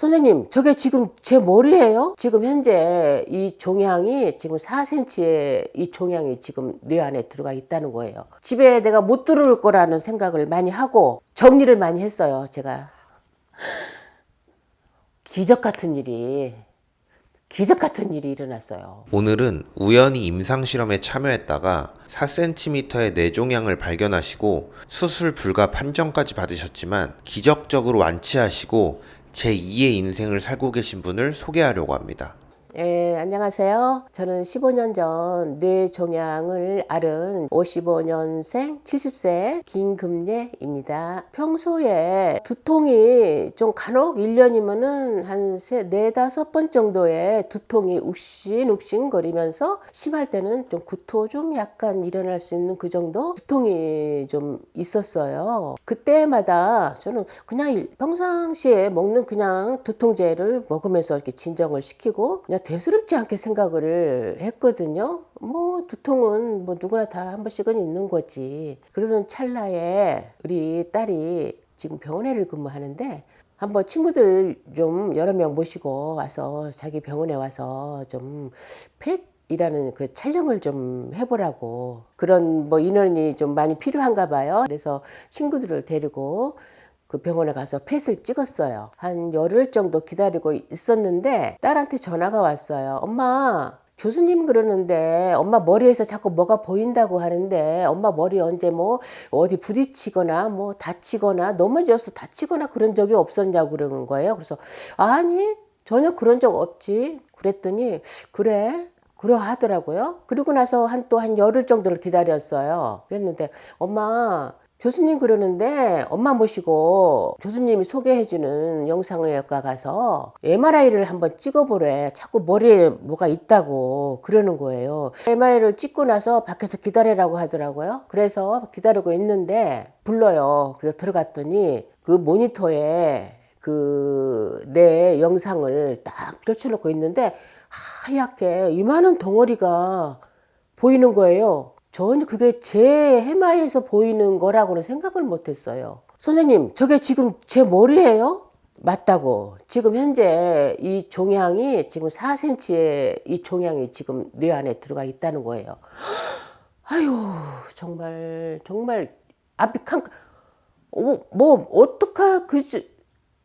선생님, 저게 지금 제 머리예요? 지금 현재 이 종양이 지금 4cm의 이 종양이 지금 뇌 안에 들어가 있다는 거예요. 집에 내가 못 들어올 거라는 생각을 많이 하고 정리를 많이 했어요, 제가. 기적 같은 일이, 기적 같은 일이 일어났어요. 오늘은 우연히 임상 실험에 참여했다가 4cm의 뇌종양을 발견하시고 수술 불가 판정까지 받으셨지만 기적적으로 완치하시고 제2의 인생을 살고 계신 분을 소개하려고 합니다. 예, 안녕하세요. 저는 15년 전 뇌종양을 앓은 55년생 70세 김금예입니다. 평소에 두통이 좀 간혹 1년이면은 한 세, 네, 다섯 번 정도의 두통이 욱신욱신 거리면서 심할 때는 좀 구토 좀 약간 일어날 수 있는 그 정도 두통이 좀 있었어요. 그때마다 저는 그냥 일- 평상시에 먹는 그냥 두통제를 먹으면서 이렇게 진정을 시키고 그냥 대수롭지 않게 생각을 했거든요. 뭐 두통은 뭐 누구나 다 한 번씩은 있는 거지. 그러던 찰나에 우리 딸이 지금 병원에를 근무하는데 한번 친구들 좀 여러 명 모시고 와서 자기 병원에 와서 좀 펫 이라는 그 촬영을 좀 해보라고 그런 뭐 인원이 좀 많이 필요한가 봐요. 그래서 친구들을 데리고 그 병원에 가서 펫을 찍었어요. 한 열흘 정도 기다리고 있었는데 딸한테 전화가 왔어요. 엄마, 교수님 그러는데 엄마 머리에서 자꾸 뭐가 보인다고 하는데 엄마 머리 언제 뭐 어디 부딪히거나 뭐 다치거나 넘어져서 다치거나 그런 적이 없었냐고 그러는 거예요. 그래서 아니, 전혀 그런 적 없지. 그랬더니 그래. 그러 하더라고요. 그리고 나서 한 또한 열흘 정도를 기다렸어요. 그랬는데 엄마 교수님 그러는데 엄마 모시고 교수님이 소개해주는 영상의학과 가서 MRI를 한번 찍어보래. 자꾸 머리에 뭐가 있다고 그러는 거예요. MRI를 찍고 나서 밖에서 기다리라고 하더라고요. 그래서 기다리고 있는데 불러요. 그래서 들어갔더니 그 모니터에 그 내 영상을 딱 펼쳐놓고 있는데 하얗게 이만한 덩어리가 보이는 거예요. 전혀 그게 제 해마에서 보이는 거라고는 생각을 못 했어요. 선생님, 저게 지금 제 머리예요? 맞다고. 지금 현재 이 종양이 지금 4cm의 이 종양이 지금 뇌 안에 들어가 있다는 거예요. 아유, 정말, 정말, 앞이 칸, 어, 뭐, 어떡하, 그, 주-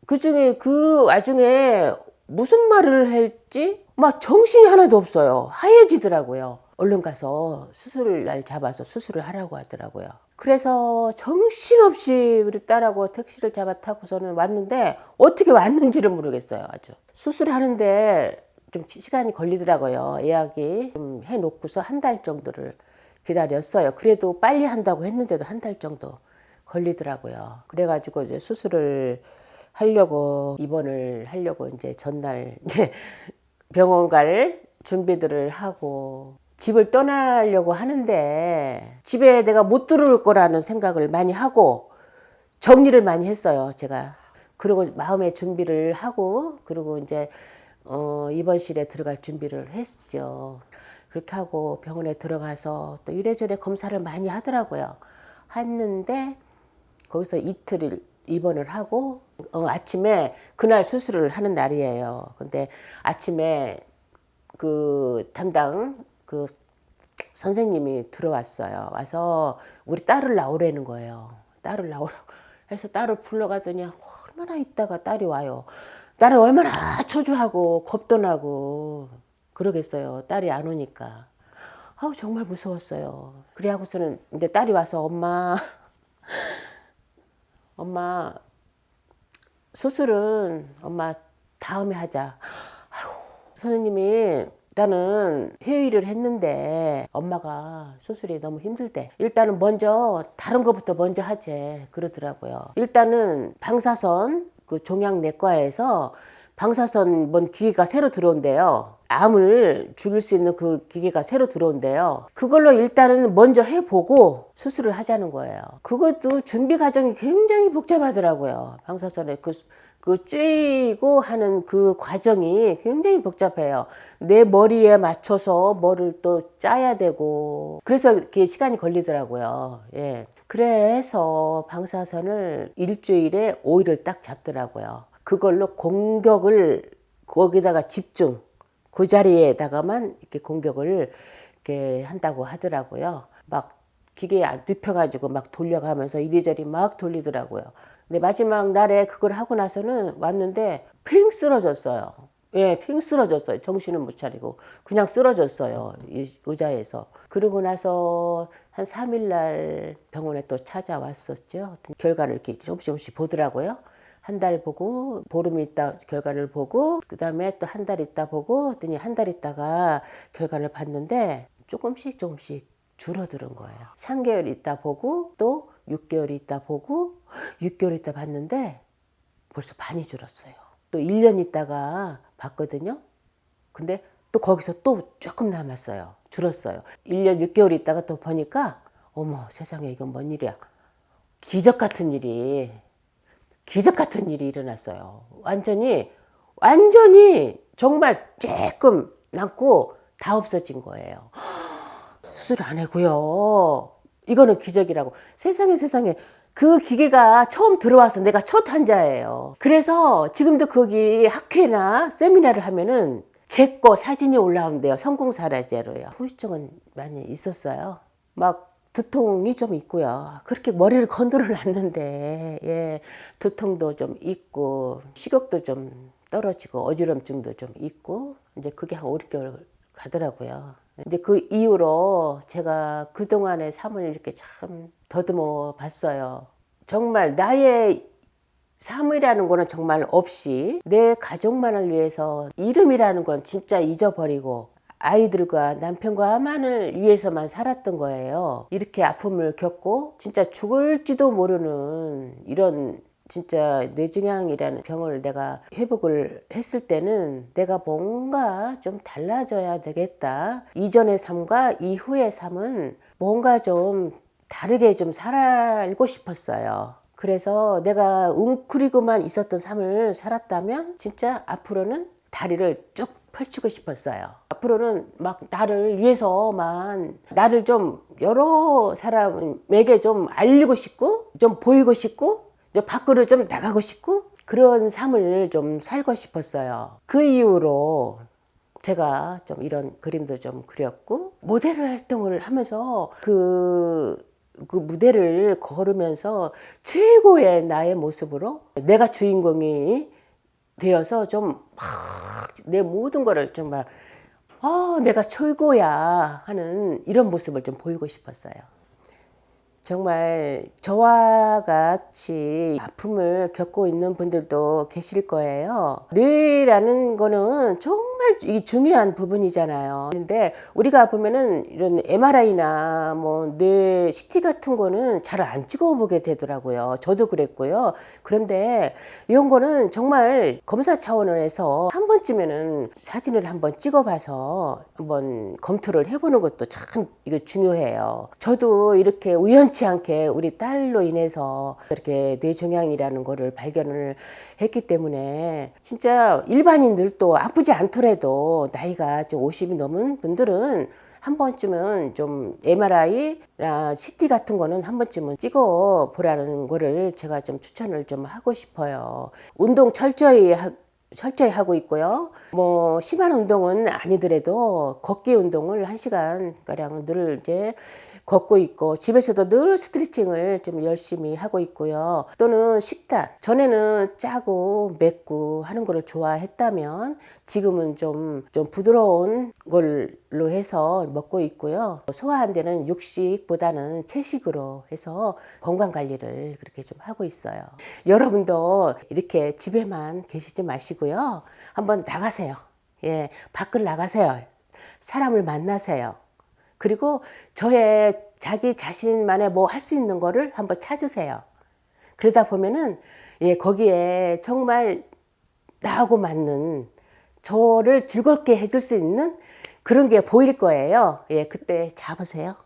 그 중에, 그 와중에 무슨 말을 할지 막 정신이 하나도 없어요. 하얘지더라고요. 얼른 가서 수술을 날 잡아서 수술을 하라고 하더라고요. 그래서 정신없이 우리 딸하고 택시를 잡아 타고서는 왔는데 어떻게 왔는지를 모르겠어요. 아주. 수술하는데 좀 시간이 걸리더라고요. 예약이 좀 해놓고서 한 달 정도를 기다렸어요. 그래도 빨리 한다고 했는데도 한 달 정도 걸리더라고요. 그래가지고 이제 수술을 하려고 입원을 하려고 이제 전날 이제 병원 갈 준비들을 하고 집을 떠나려고 하는데 집에 내가 못 들어올 거라는 생각을 많이 하고 정리를 많이 했어요. 제가 그리고 마음의 준비를 하고 그리고 이제 어, 입원실에 들어갈 준비를 했죠. 그렇게 하고 병원에 들어가서 또 이래저래 검사를 많이 하더라고요. 했는데 거기서 이틀을 입원을 하고 어, 아침에 그날 수술을 하는 날이에요. 근데 아침에 그 담당 그 선생님이 들어왔어요. 와서 우리 딸을 나오라는 거예요. 딸을 나오라고 해서 딸을 불러가더니 얼마나 있다가 딸이 와요. 딸은 얼마나 초조하고 겁도 나고 그러겠어요. 딸이 안 오니까. 아우 정말 무서웠어요. 그래 하고서는 이제 딸이 와서 엄마 엄마 수술은 엄마 다음에 하자. 아휴, 선생님이 일단은 회의를 했는데 엄마가 수술이 너무 힘들대. 일단은 먼저 다른 것부터 먼저 하재 그러더라고요. 일단은 방사선 그 종양내과에서 방사선 뭔 기계가 새로 들어온대요. 암을 죽일 수 있는 그 기계가 새로 들어온대요. 그걸로 일단은 먼저 해보고 수술을 하자는 거예요. 그것도 준비 과정이 굉장히 복잡하더라고요. 방사선에 그, 그 쬐고 하는 그 과정이 굉장히 복잡해요. 내 머리에 맞춰서 뭐를 또 짜야 되고. 그래서 이렇게 시간이 걸리더라고요. 예. 그래서 방사선을 일주일에 5일을 딱 잡더라고요. 그걸로 공격을 거기다가 집중 그 자리에다가만 이렇게 공격을 이렇게 한다고 하더라고요. 막 기계에 안 눕혀가지고 막 돌려가면서 이리저리 막 돌리더라고요. 근데 마지막 날에 그걸 하고 나서는 왔는데 핑 쓰러졌어요. 예, 핑 쓰러졌어요. 정신을 못 차리고 그냥 쓰러졌어요. 이 의자에서. 그러고 나서 한 3일 날 병원에 또 찾아왔었죠. 결과를 이렇게 조금씩 조금씩 보더라고요. 한 달 보고 보름 있다 결과를 보고 그다음에 또 한 달 있다 보고 했더니 한 달 있다가 결과를 봤는데 조금씩 조금씩 줄어드는 거예요. 3개월 있다 보고 또 6개월 있다 보고 6개월 있다 봤는데 벌써 반이 줄었어요. 또 1년 있다가 봤거든요. 근데 또 거기서 또 조금 남았어요. 줄었어요. 1년 6개월 있다가 또 보니까 어머 세상에 이건 뭔 일이야. 기적 같은 일이 기적 같은 일이 일어났어요. 완전히 완전히 정말 조금 남고 다 없어진 거예요. 수술 안 하고요. 이거는 기적이라고. 세상에 세상에 그 기계가 처음 들어와서 내가 첫 환자예요. 그래서 지금도 거기 학회나 세미나를 하면은 제 거 사진이 올라온대요. 성공 사례제로요. 후유증은 많이 있었어요. 막 두통이 좀 있고요. 그렇게 머리를 건드려 놨는데, 예, 두통도 좀 있고, 식욕도 좀 떨어지고, 어지럼증도 좀 있고, 이제 그게 한 5, 6개월 가더라고요. 이제 그 이후로 제가 그동안의 삶을 이렇게 참 더듬어 봤어요. 정말 나의 삶이라는 거는 정말 없이 내 가족만을 위해서 이름이라는 건 진짜 잊어버리고 아이들과 남편과만을 위해서만 살았던 거예요. 이렇게 아픔을 겪고 진짜 죽을지도 모르는 이런 진짜 뇌종양이라는 병을 내가 회복을 했을 때는 내가 뭔가 좀 달라져야 되겠다. 이전의 삶과 이후의 삶은 뭔가 좀 다르게 좀 살고 싶었어요. 그래서 내가 웅크리고만 있었던 삶을 살았다면 진짜 앞으로는 다리를 쭉 펼치고 싶었어요. 앞으로는 막 나를 위해서만 나를 좀 여러 사람에게 좀 알리고 싶고 좀 보이고 싶고 밖으로 좀 나가고 싶고 그런 삶을 좀 살고 싶었어요. 그 이후로 제가 좀 이런 그림도 좀 그렸고 모델 활동을 하면서 그, 그 무대를 걸으면서 최고의 나의 모습으로 내가 주인공이 되어서 좀 막 내 모든 거를 정말 아, 내가 최고야 하는 이런 모습을 좀 보이고 싶었어요. 정말 저와 같이 아픔을 겪고 있는 분들도 계실 거예요. 뇌라는 거는 정말 이 중요한 부분이잖아요. 근데 우리가 아프면은 이런 MRI나 뭐뇌 CT 같은 거는 잘 안 찍어보게 되더라고요. 저도 그랬고요. 그런데 이런 거는 정말 검사 차원에서 한 번쯤에는 사진을 한번 찍어봐서 한번 검토를 해보는 것도 참 이거 중요해요. 저도 이렇게 우연치 않게 우리 딸로 인해서 이렇게 뇌종양이라는 거를 발견을 했기 때문에 진짜 일반인들도 아프지 않더라도 나이가 좀 50이 넘은 분들은 한 번쯤은 좀 MRI나 CT 같은 거는 한 번쯤은 찍어 보라는 거를 제가 좀 추천을 좀 하고 싶어요. 운동 철저히 하, 철저히 하고 있고요. 뭐 심한 운동은 아니더라도 걷기 운동을 한 시간 가량 늘 이제 걷고 있고 집에서도 늘 스트레칭을 좀 열심히 하고 있고요. 또는 식단 전에는 짜고 맵고 하는 거를 좋아했다면 지금은 좀좀 부드러운 걸로 해서 먹고 있고요. 소화한 데는 육식보다는 채식으로 해서 건강 관리를 그렇게 좀 하고 있어요. 여러분도 이렇게 집에만 계시지 마시고요. 한번 나가세요. 예, 밖을 나가세요. 사람을 만나세요. 그리고 저의 자기 자신만의 뭐 할 수 있는 거를 한번 찾으세요. 그러다 보면은 예, 거기에 정말 나하고 맞는 저를 즐겁게 해줄 수 있는 그런 게 보일 거예요. 예, 그때 잡으세요.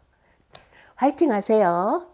화이팅 하세요.